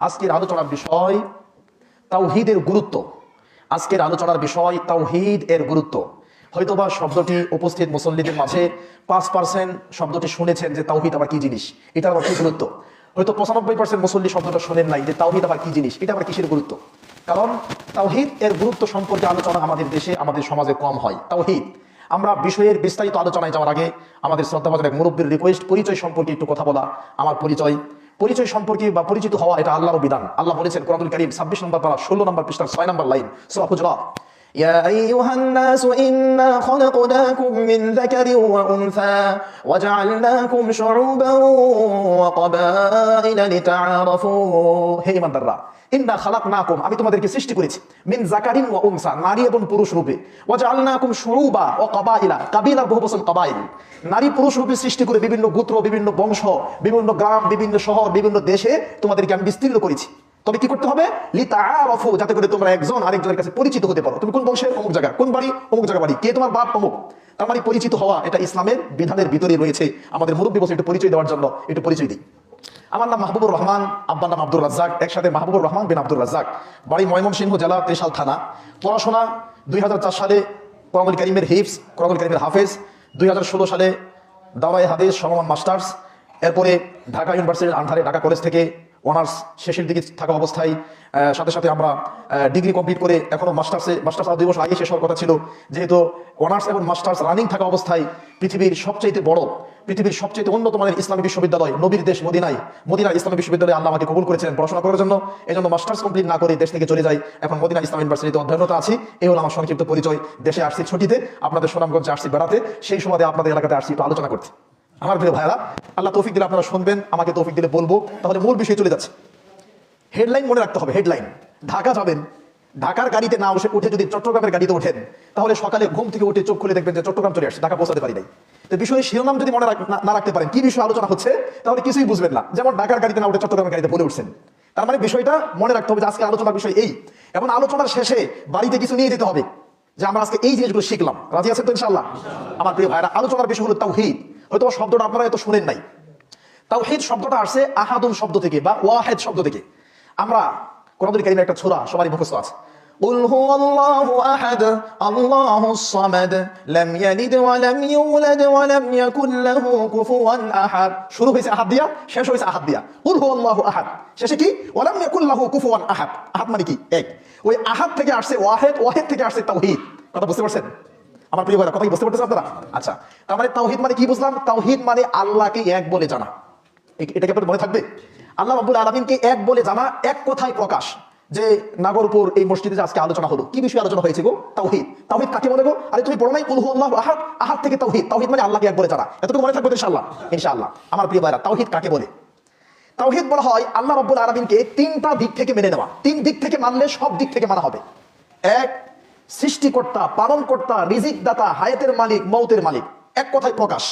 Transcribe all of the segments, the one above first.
আজকের আলোচনার বিষয় তাওহিদের গুরুত্ব। আজকের আলোচনার বিষয় তাওহিদ এর গুরুত্ব। হয়তোবা শব্দটি উপস্থিত মুসল্লিদের মাঝে পাঁচ পার্সেন্ট শব্দটি শুনেছেন যে তাওহিদ আবার কি জিনিস? এটা আবার কি গুরুত্ব? হয়তো পঁচানব্বই পার্সেন্ট মুসল্লি শব্দটা শোনেন নাই যে তাওহিদ আবার কি জিনিস? এটা আবার কিসের গুরুত্ব? কারণ তাওহিদ এর গুরুত্ব সম্পর্কে আলোচনা আমাদের দেশে, আমাদের সমাজে কম হয়। তাওহিদ। আমরা বিষয়ের বিস্তারিত আলোচনায় যাওয়ার আগে আমাদের শ্রদ্ধাভাজন এক মুরব্বীর রিকোয়েস্ট পরিচয় সম্পর্কে একটু কথা বলা। আমার পরিচয় পরিচয় সম্পর্কে বা পরিচিত হওয়া এটা আল্লাহর বিধান। আল্লাহ বলেছেন কোরআনুল করিম ছাব্বিশ নম্বর পারা, ষোলো নম্বর পৃষ্ঠার ছয় নম্বর লাইন, সুরা হুজরাত يا أيها الناس إنا خلقناكم من ذكر وأنثى وجعلناكم شعوبا وقبائل لتعارفوا হে ইমানদাররা ইন্না খালাকনাকুম আমি তোমাদেরকে সৃষ্টি করেছি মিন জাকারিন ওয়া উনসা নারী এবং পুরুষ রূপে ওয়া জাআলনাকুম শুউবা ওয়া কাবাইলা কাবিলা বহু বচন কাবাইল নারী পুরুষ রূপে সৃষ্টি করে বিভিন্ন গোত্র বিভিন্ন বংশ বিভিন্ন গ্রাম বিভিন্ন শহর বিভিন্ন দেশে তোমাদেরকে আমি বিস্তীর্ণ করেছি তবে কি করতে হবে? লিতাআরাফু, যাতে করে তোমরা একজন আরেকজনের কাছে পরিচিত হতে পারো। তুমি কোন বংশের? অমুক জায়গা কোন বাড়ি? অমুক জায়গা বাড়ি। কে তোমার বাপ? অমুক। তার মানে পরিচিত হওয়া, এটা ইসলামের বিধানের ভিতরে রয়েছে। আমাদের মুরব্বী বসে একটু পরিচয় দেওয়ার জন্য একটু পরিচয় দিই। আমার নাম মাহবুবুর রহমান, আব্বার নাম আব্দুর রাজ্জাক, একসাথে মাহবুবুর রহমান বিন আব্দুর রাজ্জাক। বাড়ি ময়মনসিংহ জেলা ত্রিশাল থানা। পড়াশোনা দুই হাজার চার সালে কোরআনুল করিমের হিফস কোরআনুল করিমের হাফেজ। দুই হাজার ষোলো সালে দাওয়াই হাদিস, সমমান মাস্টার্স। এরপরে ঢাকা ইউনিভার্সিটির আন্ধারে ঢাকা কলেজ থেকে অনার্স শেষের দিকে থাকা অবস্থায় সাথে সাথে আমরা ডিগ্রি কমপ্লিট করে এখনও মাস্টার্সে মাস্টার্স আর দুই বছর আগে শেষ হওয়ার কথা ছিল। যেহেতু অনার্স এবং মাস্টার্স রানিং থাকা অবস্থায় পৃথিবীর সবচাইতে বড়, পৃথিবীর সবচেয়ে উন্নত মানের ইসলামী বিশ্ববিদ্যালয় নবীর দেশ মদিনায়, মদিনা ইসলামী বিশ্ববিদ্যালয়ে আল্লাহ আমাকে কবুল করেছিলেন পড়াশোনা করার জন্য। এই জন্য মাস্টার্স কমপ্লিট না করে দেশ থেকে চলে যাই। এখন মদিনা ইসলাম ইউনিভার্সিটিতে অধ্যয়নরত আছি। এই হলো আমার সংক্ষিপ্ত পরিচয়। দেশে আসছি ছুটিতে, আপনাদের সুনামগঞ্জে আসছি বেড়াতে। সেই সময় আপনাদের এলাকাতে আসছি একটু আলোচনা করতে। আমার প্রিয় ভাইরা আল্লাহ তৌফিক দিলে আপনারা শুনবেন, আমাকে তৌফিক দিলে বলব। তাহলে মূল বিষয়ে চলে যাচ্ছে। হেডলাইন মনে রাখতে হবে হেডলাইন ঢাকা যাবেন, ঢাকার গাড়িতে না উঠে উঠে যদি চট্টগ্রামের গাড়িতে ওঠেন, তাহলে সকালে ঘুম থেকে উঠে চোখ খুলে দেখবেন যে চট্টগ্রাম চলে আসছে, ঢাকা পৌঁছাতে পারি নাই। তো বিষয়ের শিরোনাম যদি মনে না- রাখতে পারেন, কি বিষয়ে আলোচনা হচ্ছে, তাহলে কিছুই বুঝবেন না। যেমন ঢাকার গাড়িতে না উঠে চট্টগ্রামের গাড়িতে বলে উঠছেন। তার মানে বিষয়টা মনে রাখতে হবে যে আজকে আলোচনার বিষয় এই। এবং আলোচনার শেষে বাড়িতে কিছু নিয়ে যেতে হবে, যে আমরা আজকে এই জিনিসগুলো শিখলাম। রাজি আছেন তো ইনশাল্লাহ আমার প্রিয় ভাইরা আলোচনার বিষয় হলো তাওহীদ। হয়তো শব্দটা আপনারা এত শুনেন নাই তাওহীদ শব্দটা আসছে আহাদুল শব্দ থেকে বা ওয়াহেদ শব্দ থেকে আমরা কোরআনুল কারীমের একটা ছোরা সবারই মুখস্থ আছে قل هو الله أحد الله الصمد لم يلد ولم يولد ولم يكن له كفوا أحد শুরু হয়েছে আহাদ দিয়া শেষ হয়েছে আহাদ দিয়া উল হু আল্লাহু আহাদ শেষে কি ওয়ালাম ইয়াকুল্লাহু কুফুয়ান আহাদ আহাদ মানে কি এক ওই আহাদ থেকে আসছে ওয়াহেদ ওয়াহেদ থেকে আসছে তাওহীদ কথা বুঝতে পারছেন আমার প্রিয় ভাইরা কথা কি বুঝতে পারতেছেন আপনারা? আচ্ছা তার মানে তাওহীদ মানে কি বুঝলাম? তাওহীদ মানে আল্লাহকে এক বলে জানা। এ- এটা কি আপনাদের মনে থাকবে? আল্লাহ রাব্বুল আলামিনকে এক বলে জানা, এক কথায় প্রকাশ। যে নাগরপুর এই মসজিদে আজকে আলোচনা হলো, কি বিষয়ে আলোচনা হয়েছে গো? তাওহীদ। তাওহীদ কাকে বলে গো? আরে তুমি পড়ো নাই উলহু আল্লাহ আহাদ। আহাদ থেকে তাওহীদ। তাওহীদ মানে আল্লাহকে এক বলে জানা। এতটুকু মনে থাকবে ইনশাআল্লাহ? ইনশাআল্লাহ। আমার প্রিয় ভাইরা, তাওহীদ কাকে বলে? তাওহীদ বলা হয় আল্লাহ রাব্বুল আলামিনকে তিনটা দিক থেকে মেনে নেওয়া। তিন দিক থেকে মানলে সব দিক থেকে মানা হবে। এক সৃষ্টিকর্তা, পালনকর্তা রিজিক দাতা হায়াতের মালিক, মৌতের মালিক। এক কথায় প্রকাশ।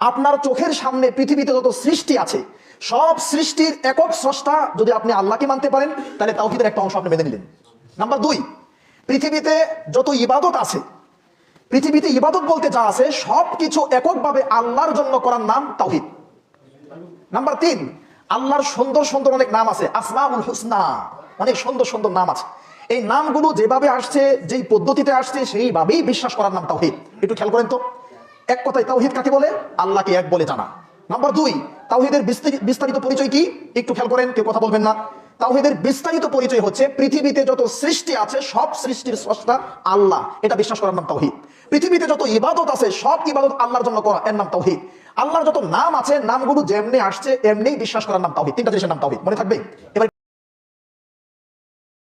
আপনার চোখের সামনে পৃথিবীতে যত সৃষ্টি আছে, সব সৃষ্টির একক স্রষ্টা যদি আপনি আল্লাহকে মানতে পারেন, তাহলে তাওহীদের একটা অংশ আপনি মেনে নিলেন। নাম্বার দুই, পৃথিবীতে যত ইবাদত আছে, পৃথিবীতে ইবাদত বলতে যা আছে সব কিছু এককভাবে আল্লাহর জন্য করার নাম তাওহীদ। নাম্বার তিন, আল্লাহর সুন্দর সুন্দর অনেক নাম আছে। আসমাউল হুসনা, অনেক সুন্দর সুন্দর নাম আছে। এই নামগুলো যেভাবে আসছে, যেই পদ্ধতিতে আসছে, সেইভাবেই বিশ্বাস করার নাম তাওহিদ। একটু খেয়াল করেন তো। এক কথায় তাওহিদ কাকে বলে? আল্লাহকে এক বলে জানা। নাম্বার দুই, তাওহিদের বিস্তারিত পরিচয় কি? একটু খেয়াল করেন, কেউ কথা বলবেন না। তাওহিদের বিস্তারিত পরিচয় হচ্ছে, পৃথিবীতে যত সৃষ্টি আছে, সব সৃষ্টির স্রষ্টা আল্লাহ। এটা বিশ্বাস করার নাম তাওহিদ। পৃথিবীতে যত ইবাদত আছে, সব ইবাদত আল্লাহর জন্য করা, এর নাম তাওহিদ। আল্লাহর যত নাম আছে, নামগুলো যেমনি আসছে এমনি বিশ্বাস করার নাম তাওহিদ। তিনটা জিনিসের নাম তাওহিদ। মনে থাকবে? এবার